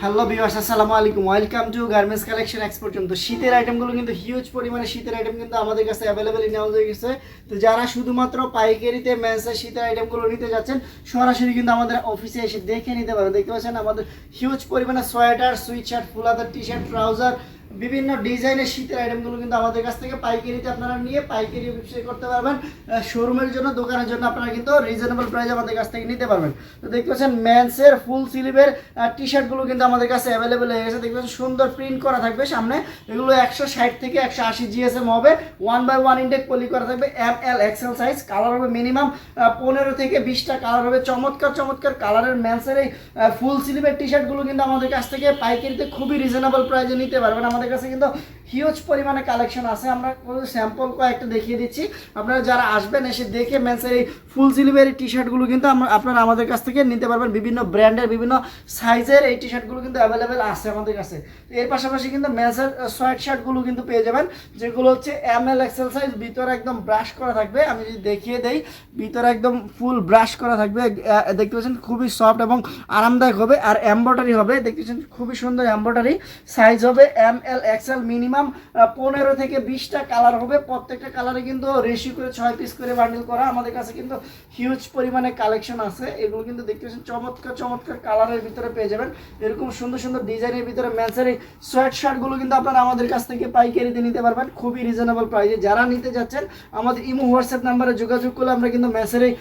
Hello Bibhas আসসালামু আলাইকুম। Welcome to garments collection export তো শীতের আইটেমগুলো কিন্তু হিউজ পরিমাণে শীতের আইটেম কিন্তু আমাদের কাছে অ্যাভেলেবেল নেওয়া হয়ে গেছে। তো যারা শুধুমাত্র পাইকারিতে মেন্সের শীতের আইটেমগুলো নিতে যাচ্ছেন, সরাসরি কিন্তু আমাদের অফিসে এসে দেখে নিতে পারেন দেখতে পাচ্ছেন আমাদের হিউজ পরিমাণে সোয়েটার সুইট শার্ট ফুলাদার টি শার্ট ট্রাউজার বিভিন্ন ডিজাইনের শীতের আইটেমগুলো কিন্তু আমাদের কাছ থেকে পাইকারিতে আপনারা নিয়ে পাইকারি ব্যবসা করতে পারবেন। শোরুমের জন্য, দোকানের জন্য আপনারা কিন্তু রিজনেবল প্রাইস আমাদের কাছ থেকে নিতে পারবেন। তো দেখতে পাচ্ছেন ম্যান্সের ফুল স্লিভের টি শার্টগুলো কিন্তু আমাদের কাছে অ্যাভেলেবেল হয়ে গেছে। দেখতে পাচ্ছেন, সুন্দর প্রিন্ট করা থাকবে সামনে। এগুলো একশো ষাট থেকে একশো আশি জিএসএম হবে। ওয়ান বাই ওয়ান ইন্ডেক পলি করা থাকবে M L XL size colour হবে মিনিমাম পনেরো থেকে বিশটা কালার হবে। চমৎকার চমৎকার কালারের ম্যান্সের এই ফুল স্লিভের টি শার্টগুলো কিন্তু আমাদের কাছ থেকে পাইকারিতে খুবই রিজনেবল প্রাইসে নিতে পারবেন আমাদের কাছে কিন্তু হিউজ পরিমাণে কালেকশন আছে। আমরা স্যাম্পল কয়েকটা দেখিয়ে দিচ্ছি। আপনারা যারা আসবেন এসে দেখে ম্যান্সের এই ফুল স্লিভের টি শার্টগুলো কিন্তু আপনারা আমাদের কাছ থেকে নিতে পারবেন। বিভিন্ন ব্র্যান্ডের বিভিন্ন সাইজের এই টি শার্টগুলো কিন্তু অ্যাভেলেবেল আছে আমাদের কাছে। এর পাশাপাশি কিন্তু ম্যান্সের সোয়েট শার্টগুলো কিন্তু পেয়ে যাবেন, যেগুলো হচ্ছে এম এল এক্সেল সাইজ ভিতরে একদম ব্রাশ করা থাকবে। আমি যদি দেখিয়ে দেই, ভিতরে একদম ফুল ব্রাশ করা থাকবে। দেখতে পাচ্ছেন খুবই সফট এবং আরামদায়ক হবে। আর এম্বয়ডারি হবে। দেখতে পাচ্ছেন খুবই সুন্দর এম্বয়ডারি সাইজ হবে এম এল এক্সেল মিনিমাম পনেরো থেকে বিশটা কালার হবে। প্রত্যেকটা কালারে কিন্তু রেশি করে ছয় পিস করে বান্ডিল করা। আমাদের কাছে কিন্তু হিউজ পরিমাণে কালেকশন আছে। এগুলো কিন্তু দেখতে পাচ্ছেন, চমৎকার চমৎকার কালারের ভিতরে পেয়ে যাবেন। এরকম সুন্দর সুন্দর ডিজাইনের ভিতরে ম্যাচের এই সোয়েট শার্টগুলো কিন্তু আপনারা আমাদের কাছ থেকে পাইকারিতে নিতে পারবেন। খুবই রিজনেবল প্রাইসে যারা নিতে যাচ্ছেন, আমাদের ইমো, হোয়াটসঅ্যাপ নাম্বারে যোগাযোগ করলে আমরা কিন্তু ম্যাচের এই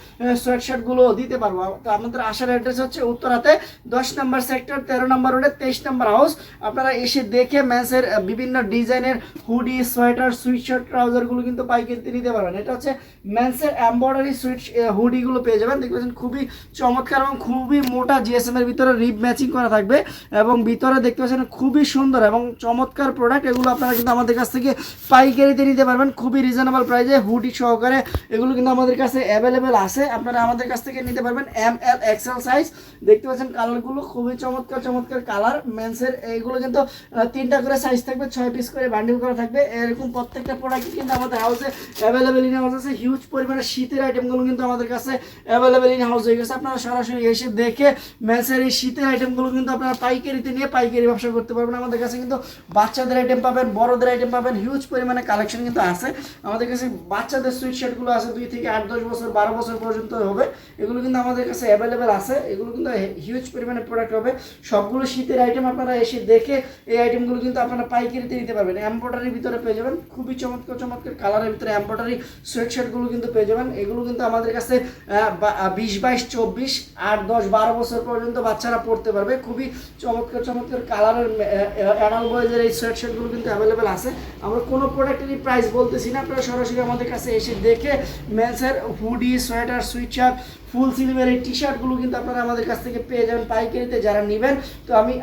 সোয়েট শার্টগুলো দিতে পারব। তো আমাদের আসার অ্যাড্রেস হচ্ছে উত্তরাতে দশ নম্বর সেক্টর তেরো নম্বর রোডে তেইশ নম্বর হাউস আপনারা এসে দেখে ম্যাচের বিভিন্ন ডিজাইনের হুডি, সোয়েটার সুইট শার্ট ট্রাউজারগুলো কিন্তু পাইকারিতে নিতে পারবেন। এটা হচ্ছে ম্যান্সের এম্বয়ডারি সুইট হুডিগুলো পেয়ে যাবেন। দেখতে পাচ্ছেন, খুবই চমৎকার এবং খুবই মোটা জিএসএম এর ভিতরে রিপ ম্যাচিং করা থাকবে এবং ভিতরে দেখতে পাচ্ছেন, খুবই সুন্দর এবং চমৎকার প্রোডাক্ট এগুলো আপনারা কিন্তু আমাদের কাছ থেকে পাইকারিতে নিতে পারবেন। খুবই রিজনেবল প্রাইসে হুডি সহকারে এগুলো কিন্তু আমাদের কাছে অ্যাভেলেবেল আছে। আপনারা আমাদের কাছ থেকে নিতে পারবেন এম এল এক্সেল সাইজ দেখতে পাচ্ছেন কালারগুলো খুবই চমৎকার চমৎকার কালার মেন্সের এইগুলো কিন্তু তিনটা করে সাইজ থাকবে, ছয় পিস করে বান্ডিল করা থাকবে। এরকম প্রত্যেকটা প্রোডাক্ট কিন্তু আমাদের হাউসে অ্যাভেলেবেল ইন হাউস আছে। হিউজ পরিমাণে শীতের আইটেমগুলো কিন্তু আমাদের কাছে অ্যাভেলেবেল ইন হাউস হয়ে গেছে। আপনারা সরাসরি এসে দেখে মেন্সের এই শীতের আইটেমগুলো কিন্তু আপনারা পাইকারিতে নিয়ে পাইকারি ব্যবসা করতে পারবেন। আমাদের কাছে কিন্তু বাচ্চাদের আইটেম পাবেন, বড়দের আইটেম পাবেন। হিউজ পরিমাণে কালেকশন কিন্তু আছে। আমাদের কাছে বাচ্চাদের সুইট শার্টগুলো আছে দুই থেকে আট, দশ বছর, বারো বছর পর্যন্ত হবে। এগুলো কিন্তু আমাদের কাছে অ্যাভেলেবেল আছে। এগুলো কিন্তু হিউজ পরিমাণে প্রোডাক্ট হবে। সবগুলো শীতের আইটেম আপনারা এসে দেখে এই আইটেমগুলো কিন্তু আপনারা পাইকারিতে নিতে পারবেন। এম্ব্রয়ডারির ভিতরে পেয়ে যাবেন। খুবই চমৎকার চমৎকার কালারের ভিতরে এম্ব্রয়ডারি সোয়েট শার্টগুলো কিন্তু পেয়ে যাবেন। এগুলো কিন্তু আমাদের কাছে বিশ, বাইশ, চব্বিশ, আট, দশ, বারো বছর পর্যন্ত বাচ্চারা পড়তে পারবে। খুবই চমৎকার চমৎকার কালারের অ্যাডাল বয়েজের এই সোয়েট শার্টগুলো কিন্তু অ্যাভেলেবেল আছে। আমরা কোনো প্রোডাক্টেরই প্রাইস বলতেছি না। আপনারা সরাসরি আমাদের কাছে এসে দেখে মেন্সের hoodie sweater sweat shirt full সিলিভের এই টি শার্টগুলো কিন্তু আপনারা আমাদের কাছ থেকে পেয়ে যাবেন পাইকারিতে যারা নেবেন। তো আমি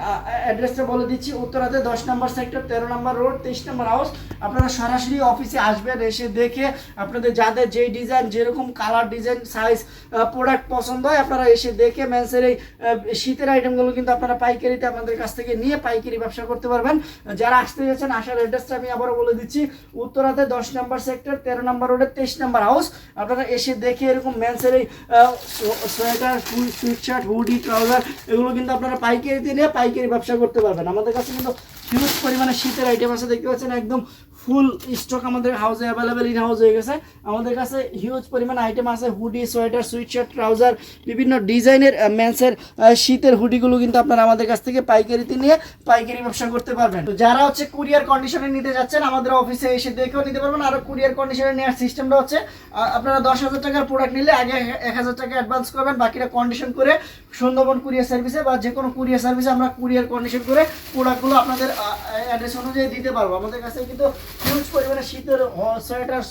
অ্যাড্রেসটা বলে দিচ্ছি। উত্তরাতে দশ নম্বর সেক্টর তেরো নম্বর রোড তেইশ নম্বর হাউস আপনারা সরাসরি অফিসে আসবেন, এসে দেখে আপনাদের যাদের যেই ডিজাইন যেরকম কালার ডিজাইন সাইজ প্রোডাক্ট পছন্দ হয়, আপনারা এসে দেখে ম্যান্সের এই শীতের আইটেমগুলো কিন্তু আপনারা পাইকারিতে আপনাদের কাছ থেকে নিয়ে পাইকারি ব্যবসা করতে পারবেন। যারা আসতে যাচ্ছেন, আসার অ্যাড্রেসটা আমি আবারও বলে দিচ্ছি। উত্তরাতে দশ নম্বর সেক্টর তেরো নম্বর রোডে তেইশ নম্বর হাউস আপনারা এসে দেখে এরকম ম্যান্সের এই sweater full sweatshirt hoodie trouser এগুলো কিন্তু আপনারা পাইকারিতে নিয়ে পাইকারি ব্যবসা করতে পারবেন। আমাদের কাছে কিন্তু হিউজ পরিমাণে শীতের আইটেম আছে দেখতে পাচ্ছেন একদম ফুল স্টক আমাদের হাউসে অ্যাভেলেবেল ইন হাউস হয়ে গেছে। আমাদের কাছে হিউজ পরিমাণ আইটেম আছে hoodie sweater sweet shirt trouser বিভিন্ন ডিজাইনের ম্যান্সের শীতের হুডিগুলো কিন্তু আপনারা আমাদের কাছ থেকে পাইকারিতে নিয়ে পাইকারি ব্যবসা করতে পারবেন। তো যারা হচ্ছে কুরিয়ার কন্ডিশনে নিতে যাচ্ছেন, আমাদের অফিসে এসে দেখেও নিতে পারবেন। আর কুরিয়ার কন্ডিশনে নেওয়ার সিস্টেমটা হচ্ছে আপনারা দশ হাজার টাকার প্রোডাক্ট নিলে আগে এক হাজার টাকা অ্যাডভান্স করবেন, বাকিটা কন্ডিশন করে সুন্দরবন কুরিয়ার সার্ভিসে বা যে কোনো কুরিয়ার সার্ভিসে আমরা কুরিয়ার কন্ডিশন করে প্রোডাক্টগুলো আপনাদের অ্যাড্রেস অনুযায়ী দিতে পারব। আমাদের কাছে কিন্তু হিউজ পরিমাণে শীতের সোয়েটার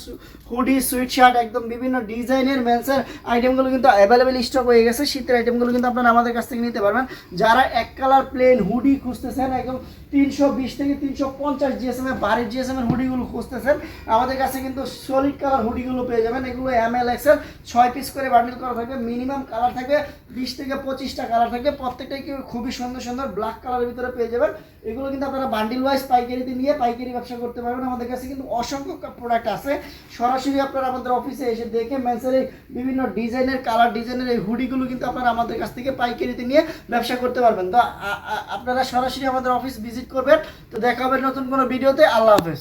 হুডি সুইট শার্ট একদম বিভিন্ন ডিজাইনের মেন্সের আইটেমগুলো কিন্তু অ্যাভেলেবেল স্টক হয়ে গেছে। শীতের আইটেমগুলো কিন্তু আপনারা আমাদের কাছ থেকে নিতে পারবেন। যারা এক কালার প্লেন হুডি খুঁজতেছেন, একদম তিনশো বিশ থেকে তিনশো পঞ্চাশ জিএসএম এর, বাড়ির জিএসএম এর হুডিগুলো খুঁজতেছেন। আমাদের কাছে কিন্তু সলিড কালার হুডিগুলো পেয়ে যাবেন। এগুলো এম এল এক্স এক্সেল ছয় পিস করে বান্ডিল করা থাকবে। মিনিমাম কালার থাকবে বিশ থেকে পঁচিশটা কালার থাকবে। প্রত্যেকটাই কি খুবই সুন্দর সুন্দর ব্ল্যাক কালারের ভিতরে পেয়ে যাবেন। এগুলো কিন্তু আপনারা বান্ডিল ওয়াইজ পাইকারিতে নিয়ে পাইকারি ব্যবসা করতে পারবেন। আমাদের কাছে কিন্তু অসংখ্য প্রোডাক্ট আছে। সরাসরি আপনারা আমাদের অফিসে এসে দেখে মেন্সের এই বিভিন্ন ডিজাইনের কালার ডিজাইনের এই হুডিগুলো কিন্তু আপনারা আমাদের কাছ থেকে পাইকারিতে নিয়ে ব্যবসা করতে পারবেন। তো আপনারা সরাসরি আমাদের অফিস ভিজিট করবেন। তো দেখা হবে নতুন কোনো ভিডিওতে। আল্লাহ হাফেজ।